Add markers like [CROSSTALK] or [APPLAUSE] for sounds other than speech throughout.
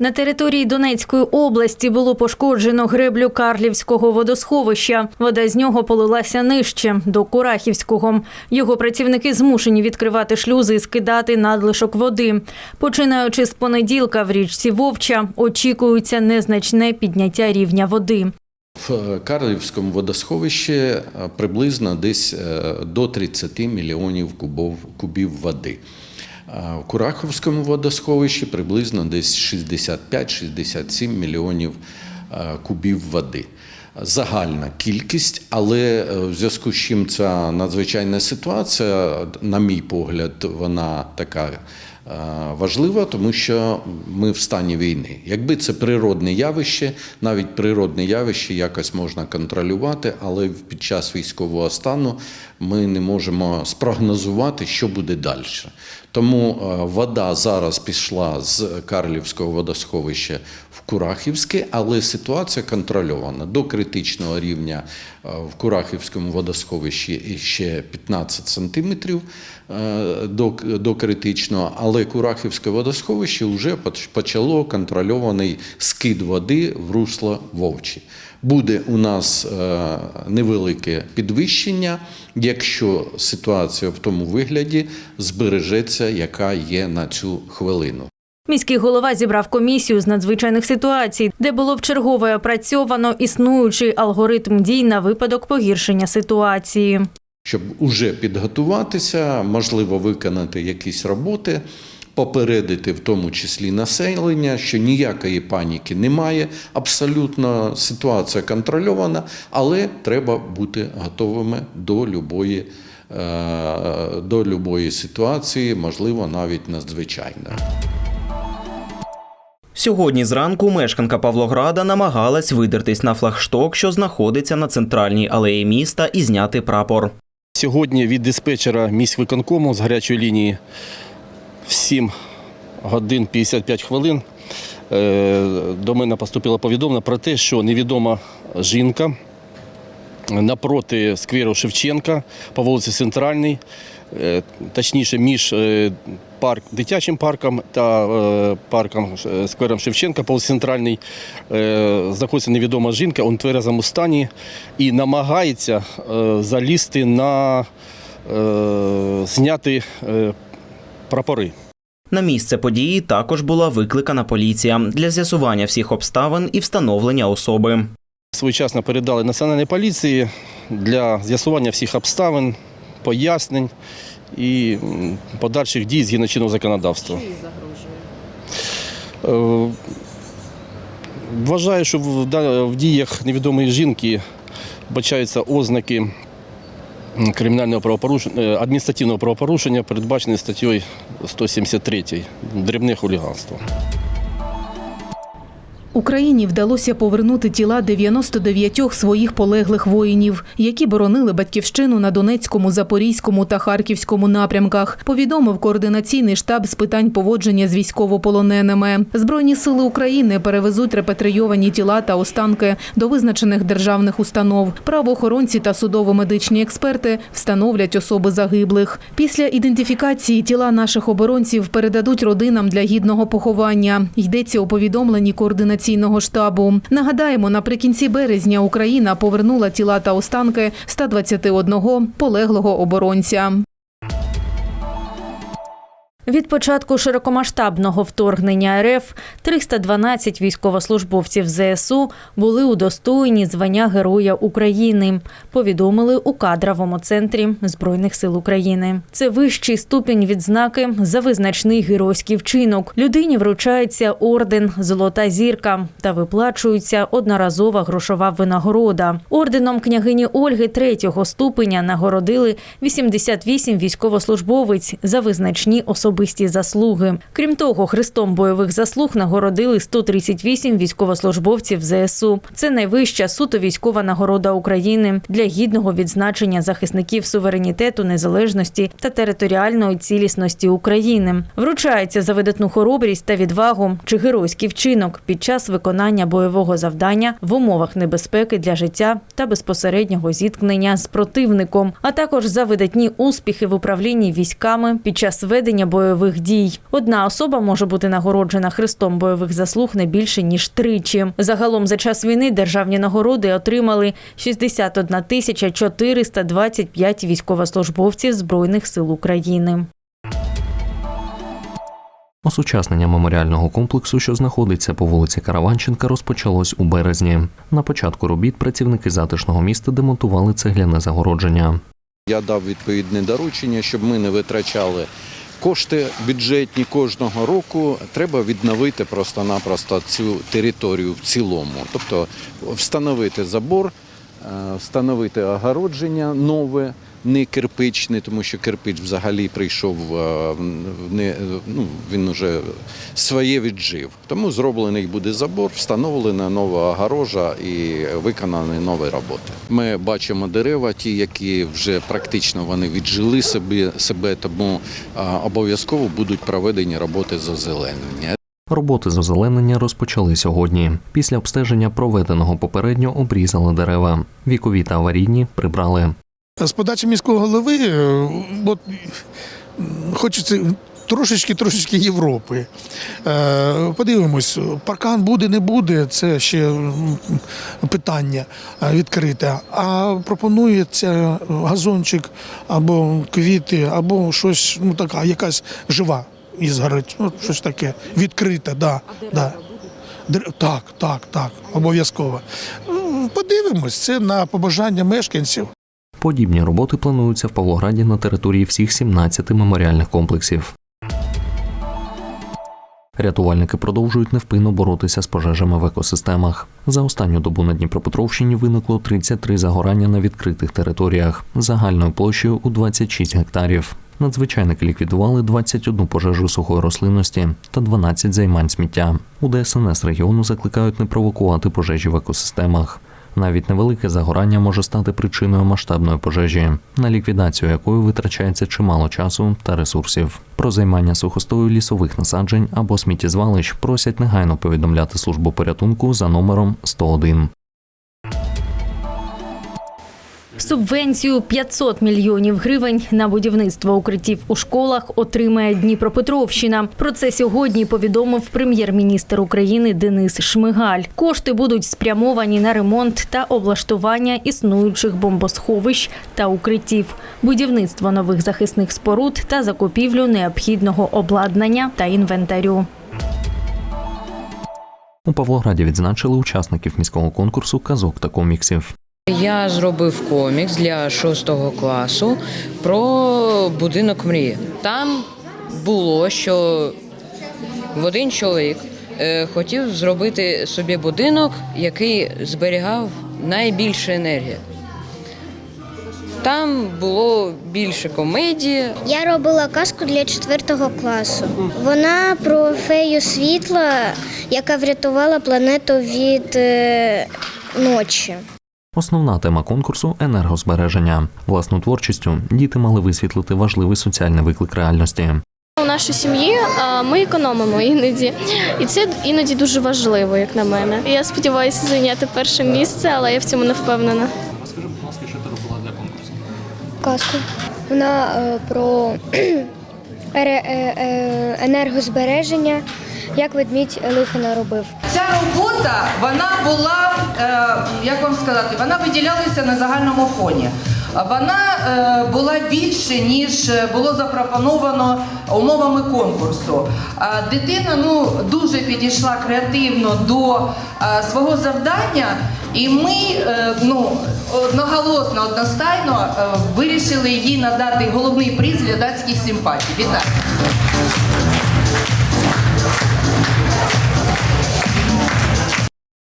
На території Донецької області було пошкоджено греблю Карлівського водосховища. Вода з нього полилася нижче до Курахівського. Його працівники змушені відкривати шлюзи і скидати надлишок води. Починаючи з понеділка в річці Вовча, очікується незначне підняття рівня води. В Карлівському водосховищі приблизно десь е, до 30 мільйонів кубів води. В Кураховському водосховищі приблизно десь 65-67 мільйонів кубів води. Загальна кількість, але е, в зв'язку з чим ця надзвичайна ситуація, на мій погляд, вона така е, важлива, тому що ми в стані війни. Якби це природне явище, навіть природне явище якось можна контролювати, але під час військового стану ми не можемо спрогнозувати, що буде далі. Тому е, вода зараз пішла з Карлівського водосховища в Курахівське, але ситуація контрольована. До критичного рівня е, в Курахівському водосховищі ще 15 сантиметрів е, до, до критичного, але Курахівське водосховище вже почало контрольований скид води в русло Вовчі. Буде у нас е, невелике підвищення, якщо ситуація в тому вигляді збережеться, яка є на цю хвилину. Міський голова зібрав комісію з надзвичайних ситуацій, де було вчергове опрацьовано існуючий алгоритм дій на випадок погіршення ситуації. щоб уже підготуватися, можливо, виконати якісь роботи, попередити в тому числі населення, що ніякої паніки немає. Абсолютно ситуація контрольована, але треба бути готовими до любої, е, до любої ситуації, можливо, навіть надзвичайної. Сьогодні зранку мешканка Павлограда намагалась видертись на флагшток, що знаходиться на центральній алеї міста, і зняти прапор. Сьогодні від диспетчера міськвиконкому з гарячої лінії в 7 годин 55 хвилин е, до мене поступило повідомлення про те, що невідома жінка напроти скверу Шевченка по вулиці Центральній, е, точніше між е, парк, дитячим парком та парком сквером Шевченка по вулиці Центральній знаходиться невідома жінка у тверезому стані і намагається залізти на зняти прапори. На місце події також була викликана поліція для з'ясування всіх обставин і встановлення особи. Своєчасно передали національній поліції для з'ясування всіх обставин, пояснень і подальших дій згідно чинного законодавства. Е, Вважаю, що в, да- в діях невідомої жінки бачаються ознаки кримінального правопорушення, е, адміністративного правопорушення, передбачене статтею 173 дрібне хуліганство. Україні вдалося повернути тіла 99 своїх полеглих воїнів, які боронили батьківщину на Донецькому, Запорізькому та Харківському напрямках. Повідомив координаційний штаб з питань поводження з військовополоненими. Збройні сили України перевезуть репатрійовані тіла та останки до визначених державних установ. Правоохоронці та судово-медичні експерти встановлять особи загиблих. Після ідентифікації тіла наших оборонців передадуть родинам для гідного поховання. Йдеться у повідомленні координаційного штабу. Нагадаємо, наприкінці березня Україна повернула тіла та останки 121 полеглого оборонця. Від початку широкомасштабного вторгнення РФ 312 військовослужбовців ЗСУ були удостоєні звання Героя України. Повідомили у кадровому центрі Збройних сил України. Це вищий ступінь відзнаки за визначний геройський вчинок. Людині вручається орден Золота зірка та виплачується одноразова грошова винагорода. Орденом княгині Ольги третього ступеня нагородили 88 військовослужбовець за визначні особисті заслуги. Крім того, хрестом бойових заслуг нагородили 138 військовослужбовців ЗСУ. Це найвища суто військова нагорода України для гідного відзначення захисників суверенітету, незалежності та територіальної цілісності України. Вручається за видатну хоробрість та відвагу чи геройський вчинок під час виконання бойового завдання в умовах небезпеки для життя та безпосереднього зіткнення з противником, а також за видатні успіхи в управлінні військами під час ведення бойових бойових дій. Одна особа може бути нагороджена хрестом бойових заслуг не більше ніж тричі. Загалом за час війни державні нагороди отримали 61 тисяча 425 військовослужбовців збройних сил України. Осучаснення меморіального комплексу, що знаходиться по вулиці Караванченка, розпочалось у березні. На початку робіт працівники затишного міста демонтували цегляне загородження. Я дав відповідне доручення, щоб ми не витрачали кошти бюджетні кожного року. Треба відновити просто-напросто цю територію в цілому. Тобто встановити забор, е, встановити огородження нове, не кирпичне, тому що кирпич взагалі прийшов е, в не, ну, він вже своє віджив. Тому зроблений буде забор, встановлена нова огорожа і виконані нові роботи. Ми бачимо дерева, ті, які вже практично вони віджили собі себе, тому е, обов'язково будуть проведені роботи з озеленення. Роботи з озеленення розпочали сьогодні. Після обстеження проведеного попередньо обрізали дерева. Вікові та аварійні прибрали. З подачі міського голови е, от, хочеться трошечки трошечки Європи. Е, Подивимось, паркан буде, не буде, це ще питання е, відкрите. А пропонується газончик або квіти, або щось, ну така, якась жива ізгородь, ну, щось таке, відкрите, да, да. Так, так, так, обов'язково. Подивимось, це на побажання мешканців. Подібні роботи плануються в Павлограді на території всіх 17 меморіальних комплексів. Рятувальники продовжують невпинно боротися з пожежами в екосистемах. За останню добу на Дніпропетровщині виникло 33 загорання на відкритих територіях загальною площею у 26 гектарів. Надзвичайники ліквідували 21 пожежу сухої рослинності та 12 займань сміття. У ДСНС регіону закликають не провокувати пожежі в екосистемах. Навіть невелике загорання може стати причиною масштабної пожежі, на ліквідацію якої витрачається чимало часу та ресурсів. Про займання сухостою лісових насаджень або сміттєзвалищ просять негайно повідомляти службу порятунку за номером 101. Субвенцію 500 мільйонів гривень на будівництво укриттів у школах отримає Дніпропетровщина. Про це сьогодні повідомив прем'єр-міністр України Денис Шмигаль. Кошти будуть спрямовані на ремонт та облаштування існуючих бомбосховищ та укриттів, будівництво нових захисних споруд та закупівлю необхідного обладнання та інвентарю. У Павлограді відзначили учасників міського конкурсу казок та коміксів. Я зробив комікс для шостого класу про будинок мрії. Там було, що в один чоловік е, хотів зробити собі будинок, який зберігав найбільше енергії. Там було більше комедії, Я робила казку для четвертого класу. Вона про фею світла, яка врятувала планету від е, ночі. Основна тема конкурсу енергозбереження. Власну творчістю діти мали висвітлити важливий соціальний виклик реальності. У нашій сім'ї а, ми економимо іноді, і це іноді дуже важливо, як на мене. Я сподіваюся зайняти перше місце, але я в цьому не впевнена. Скажи, будь ласка, що Казку. Вона е, про [CLEARS THROAT] е, е, енергозбереження, як ведмідь лихо наробив. Ця робота вона була, е, як вам сказати, вона виділялася на загальному фоні. Вона е, була більше, ніж було запропоновано умовами конкурсу. Дитина ну, дуже підійшла креативно до е, свого завдання, і ми е, ну, одноголосно, одностайно е, вирішили їй надати головний приз глядацьких симпатій. Вітаю!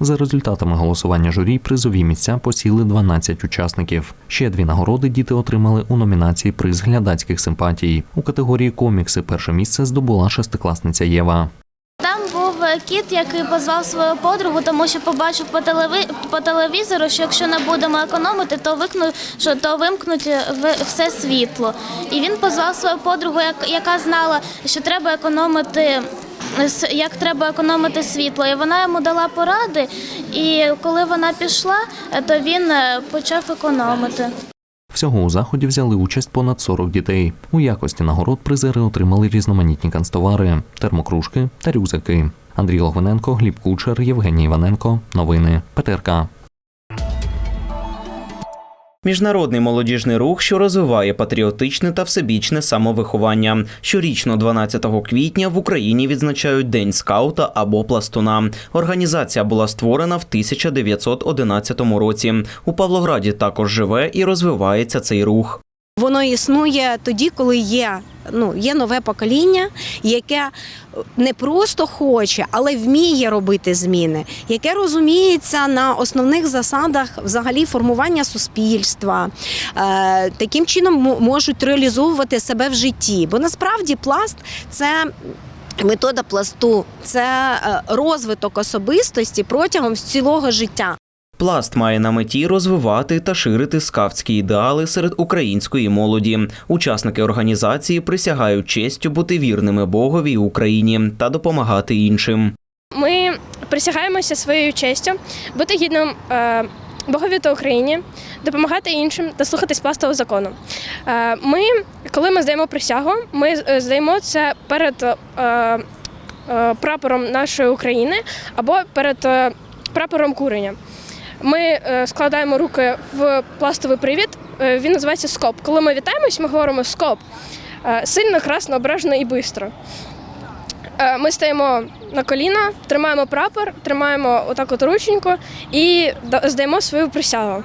За результатами голосування журі призові місця посіли 12 учасників. Ще дві нагороди діти отримали у номінації Приз глядацьких симпатій. У категорії комікси перше місце здобула шестикласниця Єва. Там був е, кіт, який позвав свою подругу, тому що побачив по по телевізору, що якщо не будемо економити, то викну... що то вимкнуть е, все світло. І він позвав свою подругу, як... яка знала, що треба економити. Як треба економити світло, і вона йому дала поради. І коли вона пішла, е, то він е, почав економити. Всього у заході взяли участь понад 40 дітей. У якості нагород призери отримали різноманітні канцтовари, термокружки та рюкзаки. Андрій Логвиненко, Гліб Кучер, Євгеній Іваненко. Новини ПТРК. Міжнародний молодіжний рух, що розвиває патріотичне та всебічне самовиховання. Щорічно, 12 квітня, в Україні відзначають День скаута або пластуна. Організація була створена в 1911 році. У Павлограді також живе і розвивається цей рух. Воно існує тоді, коли є, ну, є нове покоління, яке не просто хоче, але вміє робити зміни, яке розуміється на основних засадах взагалі формування суспільства. Е, таким чином можуть реалізовувати себе в житті. Бо насправді пласт це. Метода пласту це е, розвиток особистості протягом цілого життя. Пласт має на меті розвивати та ширити скаутські ідеали серед української молоді. Учасники організації присягають честю бути вірними Богові Україні та допомагати іншим. Ми присягаємося своєю честю, бути гідним е, Богові та Україні, допомагати іншим та слухатись пластового закону. Е, ми, коли ми здаємо присягу, ми е, здаємо це перед прапором нашої України або перед прапором курення. Ми е, складаємо руки в пластовий привіт. е, Він називається скоп. Коли ми вітаємось, ми говоримо скоп. Е, Сильно, красно, обережно і швидко. Ми стаємо на коліна, тримаємо прапор, тримаємо отак от рученьку і да- здаємо свою присягу.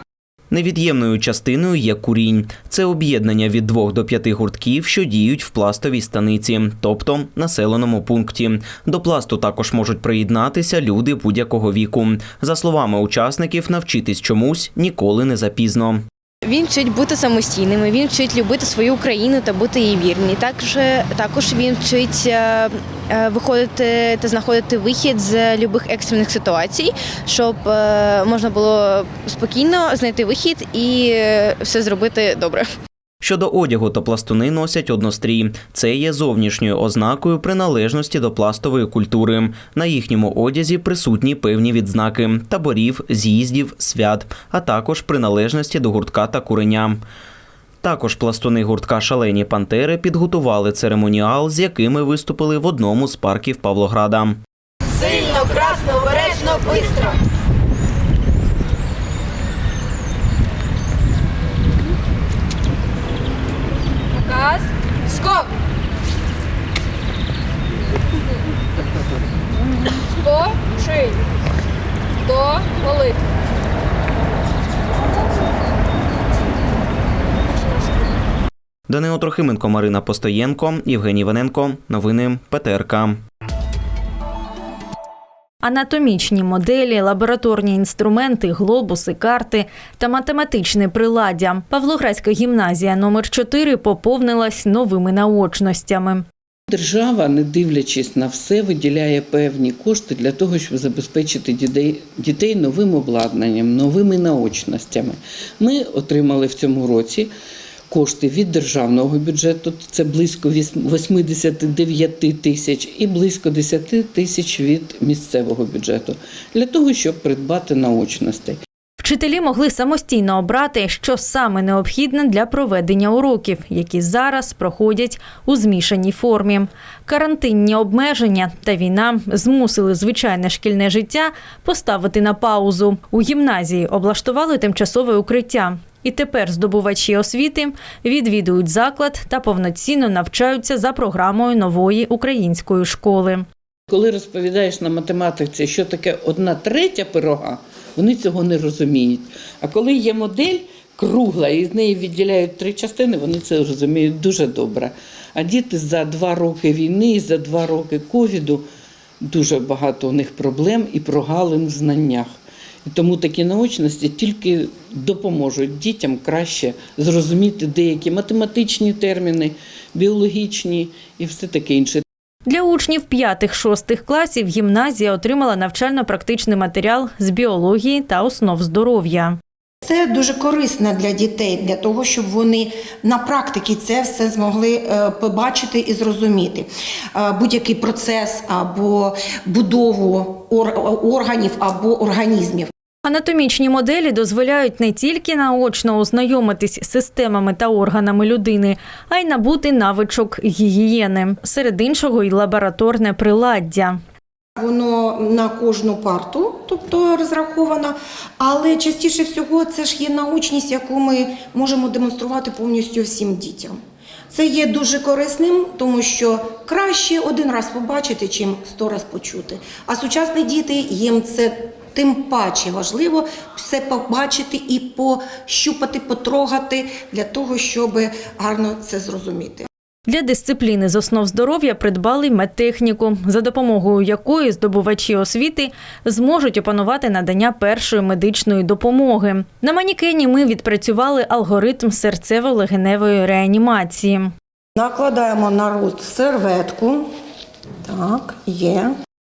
Невід'ємною частиною є курінь. Це об'єднання від двох до п'яти гуртків, що діють в пластовій станиці, тобто населеному пункті. До пласту також можуть приєднатися люди будь-якого віку. За словами учасників, навчитись чомусь ніколи не запізно. Він вчить бути самостійними, він вчить любити свою Україну та бути їй вірні. Також, також він вчить е, е, виходити та знаходити вихід з любих екстрених ситуацій, щоб е, можна було спокійно знайти вихід і е, все зробити добре. Щодо одягу, то пластуни носять однострій. Це є зовнішньою ознакою приналежності до пластової культури. На їхньому одязі присутні певні відзнаки таборів, з'їздів, свят, а також приналежності до гуртка та куреня. Також пластуни гуртка Шалені Пантери підготували церемоніал, з якими виступили в одному з парків Павлограда. Сильно, красно, обережно, швидко. Показ. Скоп! Сто шиї. До молитви. Данило Трохименко, Марина Постоєнко, Євгеній Вененко. Новини ПТРК. Анатомічні моделі, лабораторні інструменти, глобуси, карти та математичне приладдя. Павлоградська гімназія номер 4 поповнилась новими наочностями. Держава, не дивлячись на все, виділяє певні кошти для того, щоб забезпечити дітей, новим обладнанням, новими наочностями. Ми отримали в цьому році кошти від державного бюджету, це близько віс- 89 тисяч, і близько 10 тисяч від місцевого бюджету для того, щоб придбати наочностей. Вчителі могли самостійно обрати, що саме необхідне для проведення уроків, які зараз проходять у змішаній формі. Карантинні обмеження та війна змусили звичайне шкільне життя поставити на паузу. У гімназії облаштували тимчасове укриття. І тепер здобувачі освіти відвідують заклад та повноцінно навчаються за програмою нової української школи. Коли розповідаєш на математиці, що таке одна третя пирога, вони цього не розуміють. А коли є модель кругла і з неї відділяють три частини, вони це розуміють дуже добре. А діти за два роки війни і за два роки ковіду дуже багато у них проблем і прогалин в знаннях. Тому такі наочності тільки допоможуть дітям краще зрозуміти деякі математичні терміни, біологічні і все таке інше. Для учнів 5-6 класів гімназія отримала навчально-практичний матеріал з біології та основ здоров'я. Це дуже корисно для дітей, для того, щоб вони на практиці це все змогли е, побачити і зрозуміти. Е, Будь-який процес або будову органів або організмів. Анатомічні моделі дозволяють не тільки наочно ознайомитись з системами та органами людини, а й набути навичок гігієни. Серед іншого, й лабораторне приладдя. Воно на кожну парту, тобто розраховано, але частіше всього це ж є научність, яку ми можемо демонструвати повністю всім дітям. Це є дуже корисним, тому що краще один раз побачити, чим сто раз почути. А сучасні діти їм це тим паче важливо все побачити і пощупати, потрогати для того, щоб гарно це зрозуміти. Для дисципліни з основ здоров'я придбали медтехніку, за допомогою якої здобувачі освіти зможуть опанувати надання першої медичної допомоги. На манікені ми відпрацювали алгоритм серцево-легеневої реанімації. Накладаємо на рот серветку. Так, є.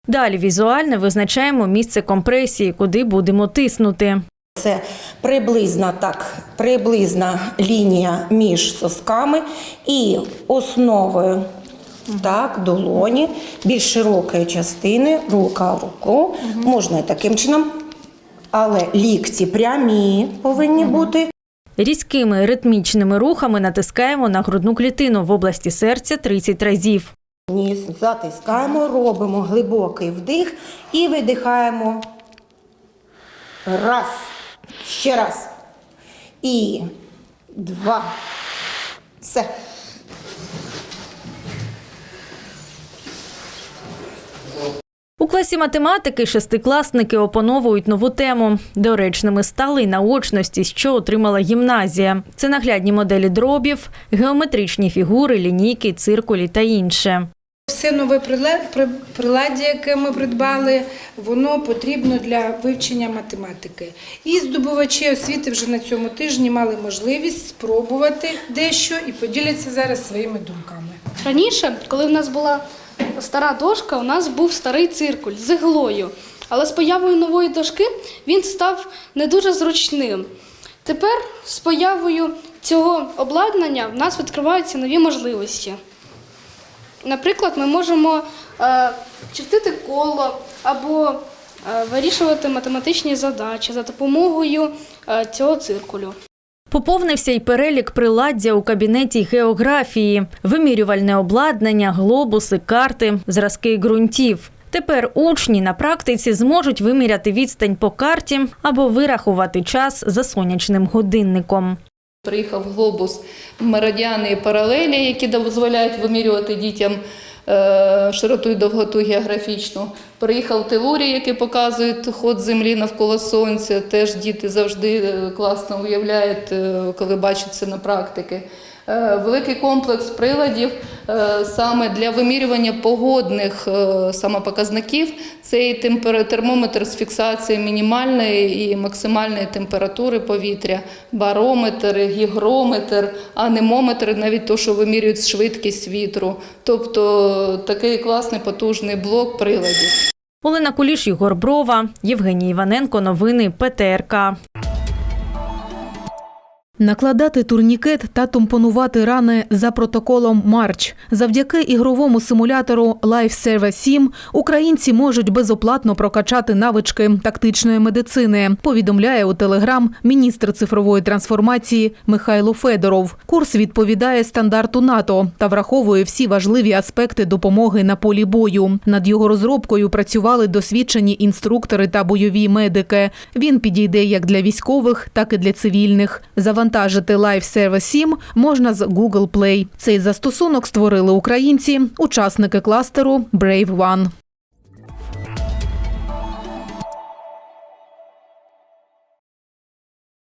Далі візуально визначаємо місце компресії, куди будемо тиснути. Це приблизна так, приблизна лінія між сосками і основою так, долоні, більш широкої частини, рука в руку. Можна і таким чином, але лікті прямі повинні бути. Різкими ритмічними рухами натискаємо на грудну клітину в області серця 30 разів. Ніс затискаємо, робимо глибокий вдих і видихаємо. Раз. Ще раз. І два. Все. У класі математики шестикласники опановують нову тему. Доречними стали й наочності, що отримала гімназія. Це наглядні моделі дробів, геометричні фігури, лінійки, циркулі та інше. Все нове приладдя, яке ми придбали, воно потрібно для вивчення математики. І здобувачі освіти вже на цьому тижні мали можливість спробувати дещо і поділяться зараз своїми думками. Раніше, коли в нас була стара дошка, у нас був старий циркуль з іглою. Але з появою нової дошки він став не дуже зручним. Тепер з появою цього обладнання в нас відкриваються нові можливості. Наприклад, ми можемо е, чертити коло або е, вирішувати математичні задачі за допомогою е, цього циркулю. Поповнився й перелік приладдя у кабінеті географії, вимірювальне обладнання, глобуси, карти, зразки ґрунтів. Тепер учні на практиці зможуть виміряти відстань по карті або вирахувати час за сонячним годинником. Приїхав глобус меридіани і паралелі, які дозволяють вимірювати дітям е, широту і довготу географічну. Приїхав телурій, який показує ход землі навколо сонця. Теж діти завжди е, класно уявляють, е, коли бачать це на практики. Е, Великий комплекс приладів е, саме для вимірювання погодних е, самопоказників. Це і термометр з фіксацією мінімальної і максимальної температури повітря, барометр, гігрометр, анемометр, навіть то, що вимірюють швидкість вітру. Тобто такий класний потужний блок приладів. Олена Куліш, Єгор Брова, Євгеній Іваненко. Новини ПТРК. Накладати турнікет та тампонувати рани за протоколом Марч. Завдяки ігровому симулятору Life Server 7 українці можуть безоплатно прокачати навички тактичної медицини. Повідомляє у Телеграм міністр цифрової трансформації Михайло Федоров. Курс відповідає стандарту НАТО та враховує всі важливі аспекти допомоги на полі бою. Над його розробкою працювали досвідчені інструктори та бойові медики. Він підійде як для військових, так і для цивільних. Завантажити Live Server 7 можна з Google Play. Цей застосунок створили українці, учасники кластеру Brave One.